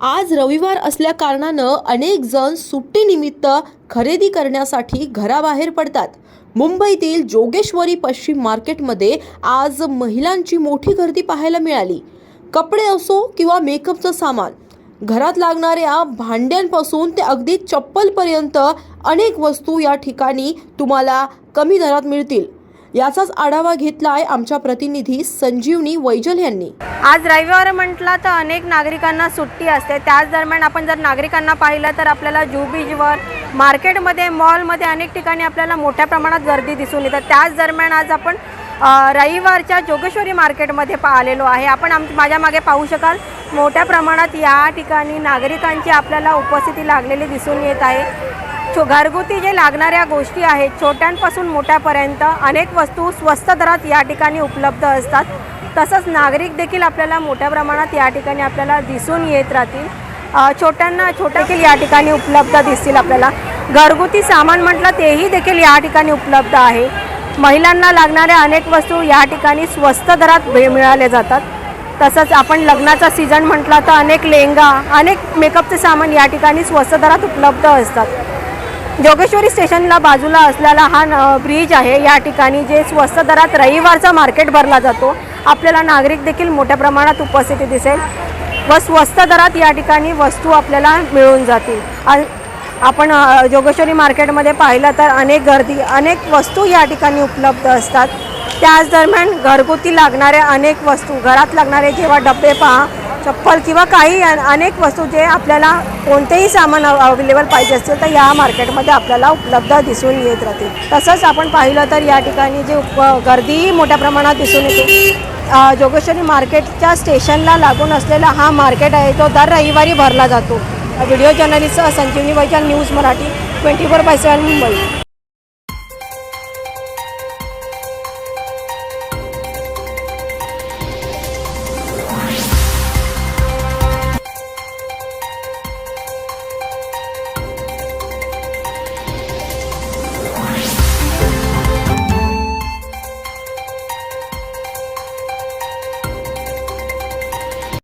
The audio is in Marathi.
आज रविवार असल्या कारणानं अनेक जण सुट्टीनिमित्त खरेदी करण्यासाठी घराबाहेर पडतात. मुंबईतील जोगेश्वरी पश्चिम मार्केटमध्ये आज महिलांची मोठी गर्दी पाहायला मिळाली. कपडे असो किंवा मेकअपचं सामान घरात लागणाऱ्या भांड्यांपासून ते अगदी चप्पलपर्यंत अनेक वस्तू या ठिकाणी तुम्हाला कमी दरात मिळतील. याचाच आढावा घेतलाय आमच्या प्रतिनिधी संजीवनी वैजल यांनी. आज रविवार म्हटला तर अनेक नागरिकांना सुट्टी असते. त्याच दरम्यान आपण जर नागरिकांना पाहिलं तर आपल्याला जू बीचवर मार्केटमध्ये मॉलमध्ये अनेक ठिकाणी आपल्याला मोठ्या प्रमाणात गर्दी दिसून येतात त्याच दरम्यान आज आपण रविवारच्या जोगेश्वरी मार्केटमध्ये आलेलो आहे. आपण आम माझ्या मागे पाहू शकाल मोठ्या प्रमाणात या ठिकाणी नागरिकांची आपल्याला उपस्थिती लागलेली दिसून येत आहे. छो घरगुती जे लागणाऱ्या गोष्टी आहेत छोट्यांपासून मोठ्यापर्यंत अनेक वस्तू स्वस्त दरात या ठिकाणी उपलब्ध असतात. तसंच नागरिक देखील आपल्याला मोठ्या प्रमाणात या ठिकाणी आपल्याला दिसून येत राहतील. छोट्यांना छोट्या देखील या ठिकाणी उपलब्ध दिसतील आपल्याला. घरगुती सामान म्हटलं तेही देखील या ठिकाणी उपलब्ध आहे. महिलांना लागणाऱ्या अनेक वस्तू या ठिकाणी स्वस्त दरात भे मिळाल्या जातात. तसंच आपण लग्नाचा सीझन म्हटला तर अनेक लेहंगा अनेक मेकअपचे सामान या ठिकाणी स्वस्त दरात उपलब्ध असतात. जोगेश्वरी स्टेशनला बाजूला असलेला हा न- ब्रिज आहे. या ठिकाणी जे स्वस्त दरात रविवारचा मार्केट भरला जातो आपल्याला नागरिक देखील मोठ्या प्रमाणात उपस्थिती दिसेल व स्वस्त दरात या ठिकाणी वस्तू आपल्याला मिळून जातील. आपण जोगेश्वरी मार्केटमध्ये पाहिलं तर अनेक गर्दी अनेक वस्तू या ठिकाणी उपलब्ध असतात. त्याच दरम्यान घरगुती लागणाऱ्या अनेक वस्तू घरात लागणारे जेव्हा डबे पहा चप्पल किंवा काही अनेक वस्तू जे आपल्याला कोणतेही सामान अवेलेबल पाहिजे असतील तर या मार्केटमध्ये आपल्याला उपलब्ध दिसून येत राहतील. तसंच आपण पाहिलं तर या ठिकाणी जे गर्दीही मोठ्या प्रमाणात दिसून येते. जोगेश्वरी मार्केटच्या स्टेशनला लागून असलेला हा मार्केट आहे तो दर रविवारी भरला जातो. Video journalist Sanjivani Vaijal news Marathi twenty four by seven Mumbai.